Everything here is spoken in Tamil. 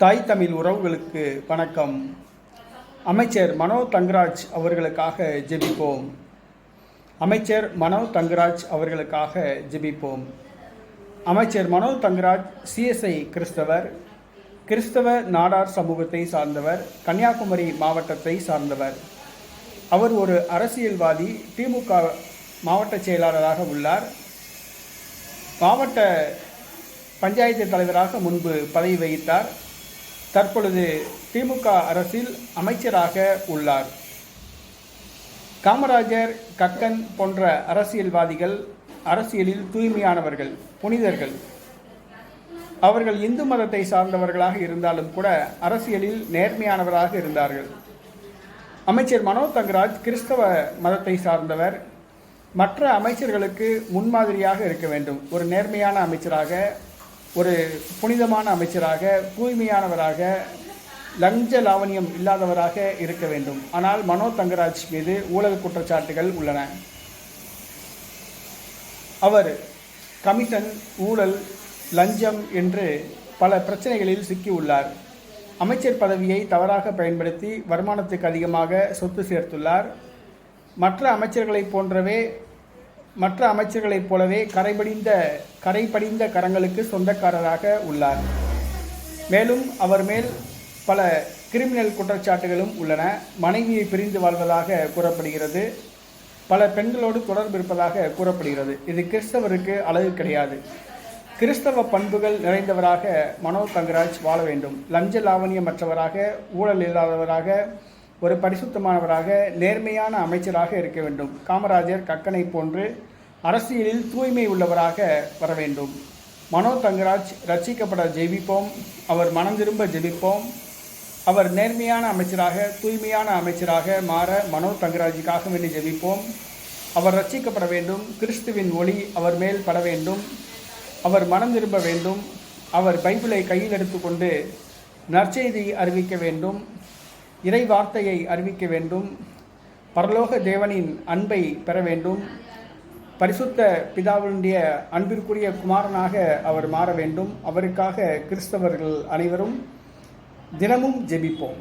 தாய் தமிழ் உறவுகளுக்கு வணக்கம். அமைச்சர் மனோ தங்கராஜ் அவர்களுக்காக ஜெபிப்போம். அமைச்சர் மனோ தங்கராஜ் அவர்களுக்காக ஜெபிப்போம். அமைச்சர் மனோ தங்கராஜ் சிஎஸ்ஐ கிறிஸ்தவர் கிறிஸ்தவ நாடார் சமூகத்தை சார்ந்தவர் கன்னியாகுமரி மாவட்டத்தை சார்ந்தவர். அவர் ஒரு அரசியல்வாதி திமுக மாவட்ட செயலாளராக உள்ளார். மாவட்ட பஞ்சாயத்து தலைவராக முன்பு பதவி வகித்தார். தற்பொழுது திமுக அரசில் அமைச்சராக உள்ளார். காமராஜர் கக்கன் போன்ற அரசியல்வாதிகள் அரசியலில் தூய்மையானவர்கள் புனிதர்கள். அவர்கள் இந்து மதத்தை சார்ந்தவர்களாக இருந்தாலும் கூட அரசியலில் நேர்மையானவராக இருந்தார்கள். அமைச்சர் மனோ தங்கராஜ் கிறிஸ்தவ மதத்தை சார்ந்தவர். மற்ற அமைச்சர்களுக்கு முன்மாதிரியாக இருக்க வேண்டும். ஒரு நேர்மையான அமைச்சராக ஒரு புனிதமான அமைச்சராக தூய்மையானவராக லஞ்ச லாவணியம் இல்லாதவராக இருக்க வேண்டும். ஆனால் மனோ தங்கராஜ் மீது ஊழல் குற்றச்சாட்டுகள் உள்ளன. அவர் கமிஷன் ஊழல் லஞ்சம் என்று பல பிரச்சனைகளில் சிக்கியுள்ளார் அமைச்சர் பதவியை தவறாக பயன்படுத்தி வருமானத்துக்கு அதிகமாக சொத்து சேர்த்துள்ளார். மற்ற அமைச்சர்களைப் போன்றவே மற்ற அமைச்சர்களைப் போலவே கரைபடிந்த கரைபடிந்த கரங்களுக்கு சொந்தக்காரராக உள்ளார். மேலும் அவர் மேல் பல கிரிமினல் குற்றச்சாட்டுகளும் உள்ளன. மனைவியை பிரிந்து வாழ்வதாக கூறப்படுகிறது. பல பெண்களோடு தொடர்பு இருப்பதாக கூறப்படுகிறது. இது கிறிஸ்தவருக்கு அழகு கிடையாது. கிறிஸ்தவ பண்புகள் நிறைந்தவராக மனோ தங்கராஜ் வாழ வேண்டும். லஞ்ச லாவணியமற்றவராக ஊழல் இல்லாதவராக ஒரு பரிசுத்தமானவராக நேர்மையான அமைச்சராக இருக்க வேண்டும். காமராஜர் கக்கனை போன்று அரசியலில் தூய்மை உள்ளவராக வர வேண்டும். மனோ தங்கராஜ் ரட்சிக்கப்பட ஜெபிப்போம் அவர் மனம் திரும்ப ஜெபிப்போம் அவர் நேர்மையான அமைச்சராக தூய்மையான அமைச்சராக மாற மனோ தங்கராஜுக்காக வேண்டி ஜெபிப்போம் அவர் ரட்சிக்கப்பட வேண்டும். கிறிஸ்துவின் ஒளி அவர் மேல் பட வேண்டும். அவர் மனம் திரும்ப வேண்டும். அவர் பைபிளை கையில் எடுத்துக்கொண்டு நற்செய்தி அறிவிக்க வேண்டும். இறை வார்த்தையை அறிவிக்க வேண்டும். பரலோக தேவனின் அன்பை பெற வேண்டும். பரிசுத்த பிதாவினுடைய அன்பிற்குரிய குமாரனாக அவர் மாற வேண்டும். அவருக்காக கிறிஸ்தவர்கள் அனைவரும் தினமும் ஜெபிப்போம்.